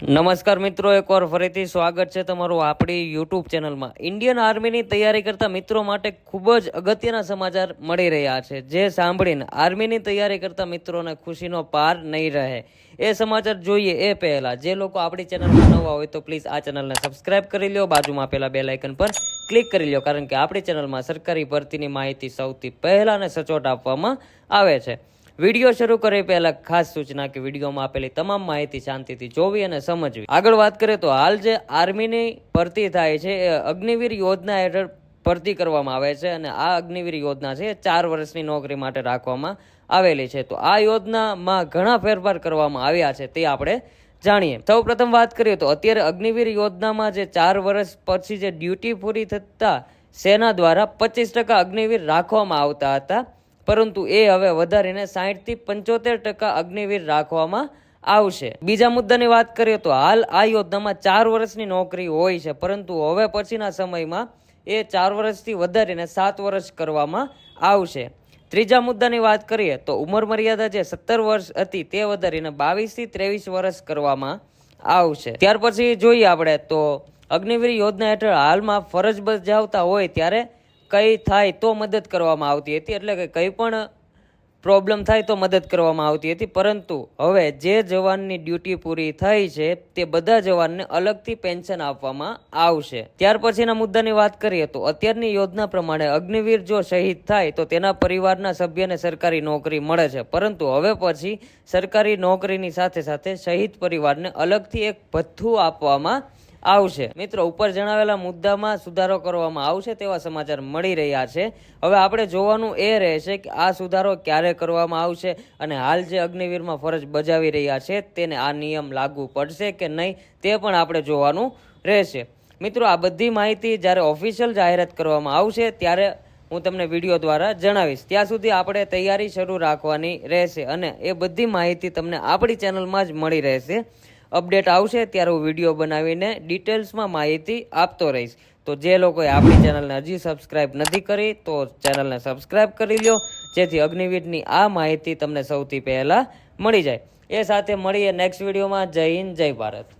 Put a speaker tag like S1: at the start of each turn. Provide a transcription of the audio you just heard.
S1: નમસ્કાર મિત્રો, એકવાર ફરીથી સ્વાગત છે તમારું આપણી યુટ્યુબ ચેનલમાં. ઇન્ડિયન આર્મીની તૈયારી કરતા મિત્રો માટે ખૂબ જ અગત્યના સમાચાર મળી રહ્યા છે. જે સાંભળીને આર્મીની તૈયારી કરતા મિત્રોને ખુશીનો પાર નહીં રહે. એ સમાચાર જોઈએ એ પહેલાં. જે લોકો આપણી ચેનલમાં નવા હોય તો પ્લીઝ આ ચેનલને સબસ્ક્રાઇબ કરી લો બાજુમાં આપેલા બે લાઇકન પર ક્લિક કરી લો કારણ કે આપણી ચેનલમાં સરકારી ભરતીની માહિતી સૌથી પહેલાંને સચોટ આપવામાં આવે છે. વીડિયો શરૂ કરે પહેલા ખાસ સૂચના કે વિડીયોમાં આપેલી તમામ માહિતી શાંતિથી જોવી અને સમજવી. આગળ વાત કરીએ તો હાલ જે આર્મીની ભરતી થાય છે, એ અગ્નિવીર યોજના હેઠળ ભરતી કરવામાં આવે છે અને આ અગ્નિવીર યોજના છે એ ચાર વર્ષની નોકરી માટે રાખવામાં આવેલી છે. તો આ યોજનામાં ઘણા ફેરફાર કરવામાં આવ્યા છે તે આપણે જાણીએ. સૌ પ્રથમ વાત કરીએ તો અત્યારે અગ્નિવીર યોજનામાં જે ચાર વર્ષ પછી જે ડ્યુટી પૂરી થતા સેના દ્વારા પચીસ ટકા અગ્નિવીર રાખવામાં આવતા હતા. પરંતુ એ હવે વધારીને સાહીઠથી પંચોતેર ટકા અગ્નિવીર રાખવામાં આવશે. બીજા મુદ્દાની વાત કરીએ તો હાલ આ યોજનામાં ચાર વર્ષની નોકરી હોય છે, પરંતુ હવે પછીના સમયમાં એ ચાર વર્ષથી વધારીને સાત વર્ષ કરવામાં આવશે. ત્રીજા મુદ્દાની વાત કરીએ તો ઉંમર મર્યાદા જે સત્તર વર્ષ હતી તે વધારીને બાવીસથી ત્રેવીસ વર્ષ કરવામાં આવશે. ત્યાર પછી જોઈએ આપણે તો અગ્નિવીર યોજના હેઠળ હાલમાં ફરજ બજાવતા હોય ત્યારે કઈ થાય તો મદદ કરવામાં આવતી હતી. એટલે કે કંઈ પણ પ્રોબ્લેમ થાય તો મદદ કરવામાં આવતી હતી. પરંતુ હવે જે જવાનની ડ્યુટી પૂરી થઈ છે, તે બધા જવાનને અલગથી પેન્શન આપવામાં આવશે. ત્યાર પછીના મુદ્દાની વાત કરીએ તો અત્યારની યોજના પ્રમાણે અગ્નિવીર જો શહીદ થાય, તો તેના પરિવારના સભ્યને સરકારી નોકરી મળે છે. પરંતુ હવે પછી સરકારી નોકરીની સાથે સાથે શહીદ પરિવારને અલગથી એક ભથ્થું આપવામાં આવશે. મિત્રો, ઉપર જણાવેલા મુદ્દામાં સુધારો કરવામાં આવશે તેવા સમાચાર મળી રહ્યા છે. હવે આપણે જોવાનું એ રહેશે કે આ સુધારો ક્યારે કરવામાં આવશે અને હાલ જે અગ્નિવીરમાં ફરજ બજાવી રહ્યા છે તેને આ નિયમ લાગુ પડશે કે નહીં તે પણ આપણે જોવાનું રહેશે. મિત્રો, આ બધી માહિતી જ્યારે ઓફિશિયલ જાહેરાત કરવામાં આવશે ત્યારે હું તમને વીડિયો દ્વારા જણાવીશ. ત્યાં સુધી આપણે તૈયારી શરૂ રાખવાની રહેશે અને એ બધી માહિતી તમને આપણી ચેનલમાં જ મળી રહેશે. અપડેટ આવશે ત્યારે હું વીડિયો બનાવીને ડિટેલ્સમાં માહિતી આપતો રહીશ. તો જે લોકોએ આપણી ચેનલને હજી સબસ્ક્રાઇબ નથી કરી, તો ચેનલને સબસ્ક્રાઇબ કરી લો જેથી અગ્નિવીરની આ માહિતી તમને સૌથી પહેલાં મળી જાય. એ સાથે મળીએ નેક્સ્ટ વિડીયોમાં. જય હિન્દ, જય ભારત.